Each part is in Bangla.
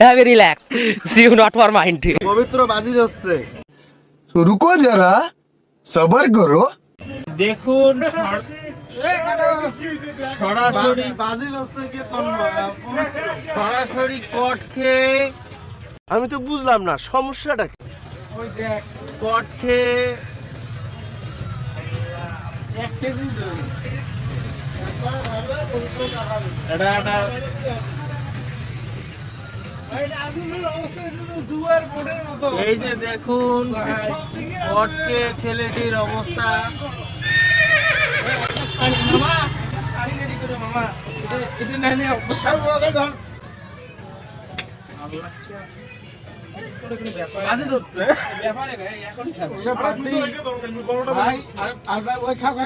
Have relax see you not for mind পবিত্র বাজি যাচ্ছে রুকো যারা সবার করো। দেখুন সরাসরি বাজি যাচ্ছে কে সরাসরি কট খেয়ে আমি তো বুঝলাম না সমস্যাটা কি? ওই দেখ কট খেয়ে এক কেজি এটা এটা এই যে দেখুন কটকে ছেলেটির অবস্থা। বাজি যাচ্ছে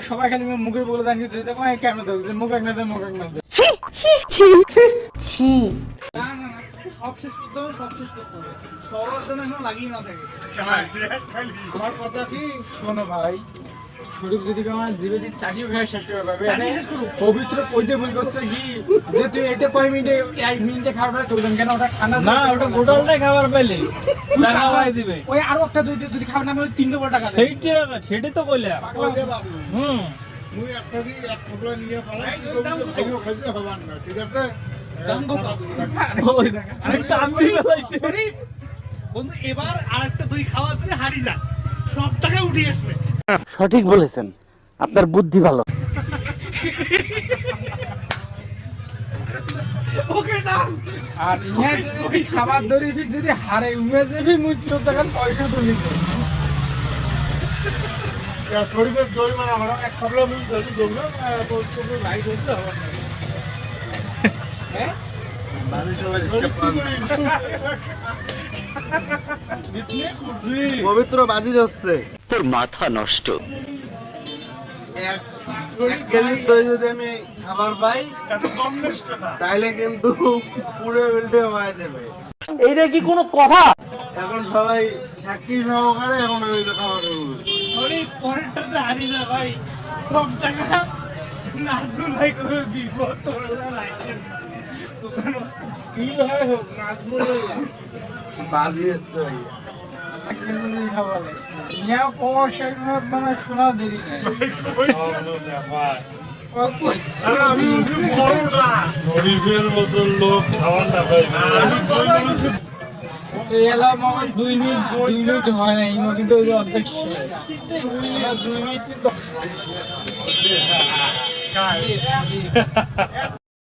সবাই খালি মুখের বলে দাঁড়িয়ে কেন দেখছে মুখ এক না দে মুখ এক না দে ছি সবশেষ করতে হবে সবশেষ করতে হবে। সবার জন্য লাগিয়ে না থাকে। আমার কথা কি? শোনো ভাই শরীফ যদি আমার জিবে দিয়ে চাটিও খায় শেষ করে পাবে। পবিত্র কইতে ভুল করছে কি? যে তুই এটা কয় মিনিটে এক মিনিটে খাবার পেলে তোর কেন ওটা ঠান্ডা না ওটা গোটালটাই খাবার পেলে ওই আরও একটা দুই যদি খাবার না ওই তিন নম্বর টাকা সেইটা সেটাই তো কইলে হুম। মুই একটা এক নিয়ে খাইও খাইতে না ঠিক আছে? বন্ধু এবার আরেকটা দই খাওয়ার জন্য হারি যা। সব টাকা উঠে আসবে। সঠিক বলেছেন। আপনার বুদ্ধি ভালো। ওকে দাম। আর ইয়া যদি খাবার ধরি যদি হারে উমে যাবি মুই তোর তখন পয়সা তুলি শরীরের জরিমানা আমরা এক কাপড় মুই যদি দৌড়ো তোর তোর লাইট হচ্ছে হ্যাঁ? পবিত্র বাজি যাচ্ছে তোর মাথা নষ্ট। এক এক কেজি দই যদি আমি খাবার পাই এত কম নষ্ট না। তাইলে কিন্তু পুরো বিলটে হয়ে দেবে। এইটা কি কোনো কথা? এখন সবাই সাক্ষী সহকারে এখন আমি তো খাবার পরেরটাতে যা ভাই। সব টাকা নাজুল করে বিপদ তোর লাইছেন দোকান হোক নাচবো বাজি ভাইয়া গরিবের মতো লোক খাওয়ার না এই এলাম আমার দুই মিনিট দুই মিনিট হয় না ইমো কিন্তু অর্ধেক দুই মিনিট কিন্তু